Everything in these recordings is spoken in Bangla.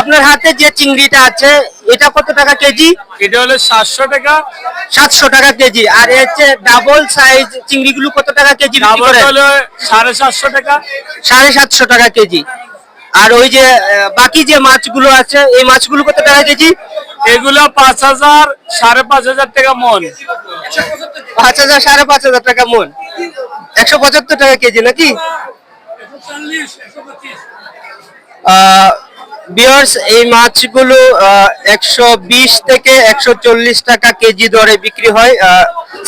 আপনার হাতে যে চিংড়িটা আছে এটা কত টাকা কেজি? এটা হলো সাতশো টাকা। সাতশো টাকা কেজি। আর যে ডাবল সাইজ চিংড়িগুলো কত টাকা কেজি হলো সাড়ে সাতশো টাকা। সাড়ে সাতশো টাকা কেজি। আর ওই যে বাকি যে মাছগুলো আছে এই মাছগুলো কত টাকা কেজি? এগুলো পাঁচ হাজার সাড়ে পাঁচ হাজার টাকা মন। পাঁচ হাজার সাড়ে পাঁচ হাজার টাকা মন। একশো পঁচাত্তর টাকা কেজি নাকি? বিয়ার্স এই মাছগুলো একশো বিশ থেকে একশো চল্লিশ টাকা কেজি দরে বিক্রি হয়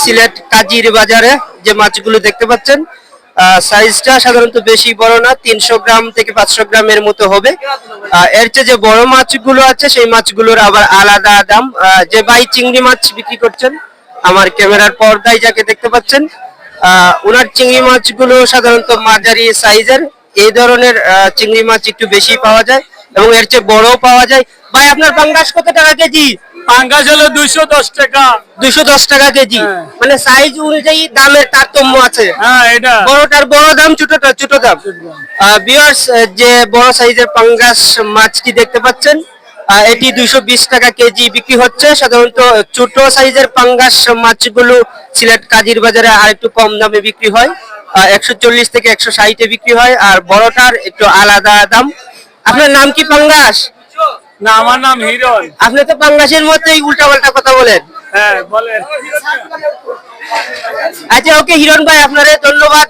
সিলেট কাজির বাজারে যে মাছগুলো দেখতে পাচ্ছেন। সাইজটা সাধারণত বেশি বড় না, তিনশো গ্রাম থেকে পাঁচশো গ্রামের মতো হবে। এর চেয়ে যে বড় মাছগুলো আছে, সেই মাছগুলোর আবার আলাদা দাম। যে ভাই চিংড়ি মাছ বিক্রি করছেন, আমার ক্যামেরার পর্দায় যাকে দেখতে পাচ্ছেন ওনার চিংড়ি মাছগুলো সাধারণত মাঝারি সাইজের। এই ধরনের চিংড়ি মাছ একটু বেশি পাওয়া যায়। এবং এর চেয়ে বড়ও পাওয়া যায়। ভাই আপনার পাঙ্গাস কত টাকা কেজি? পাঙ্গাস হলো দুইশো দশ টাকা। দুইশো দশ টাকা কেজি। হ্যাঁ। মানে সাইজ অনুযায়ী দামের তারতম্য আছে। হ্যাঁ এটা। বড়টার বড় দাম ছোটটা ছোট দাম। বিয়ার্স যে বড় সাইজের পাঙ্গাস মাছটি দেখতে পাচ্ছেন? এটি দুইশো বিশ টাকা কেজি বিক্রি হচ্ছে। সাধারণত ছোট সাইজের পাঙ্গাস মাছগুলো সিলেট কাজির বাজারে আর একটু কম দামে বিক্রি হয়। একশো চল্লিশ থেকে একশো ষাটে বিক্রি হয়। আর বড়টার একটু আলাদা দাম। আপনার নাম কি পাঙ্গাস? না আমার নাম হিরণ। আপনি তো পাঙ্গাসের মধ্যেই উল্টা পাল্টা কথা বলেন। হ্যাঁ বলেন। আচ্ছা ওকে হিরণ ভাই আপনারে ধন্যবাদ।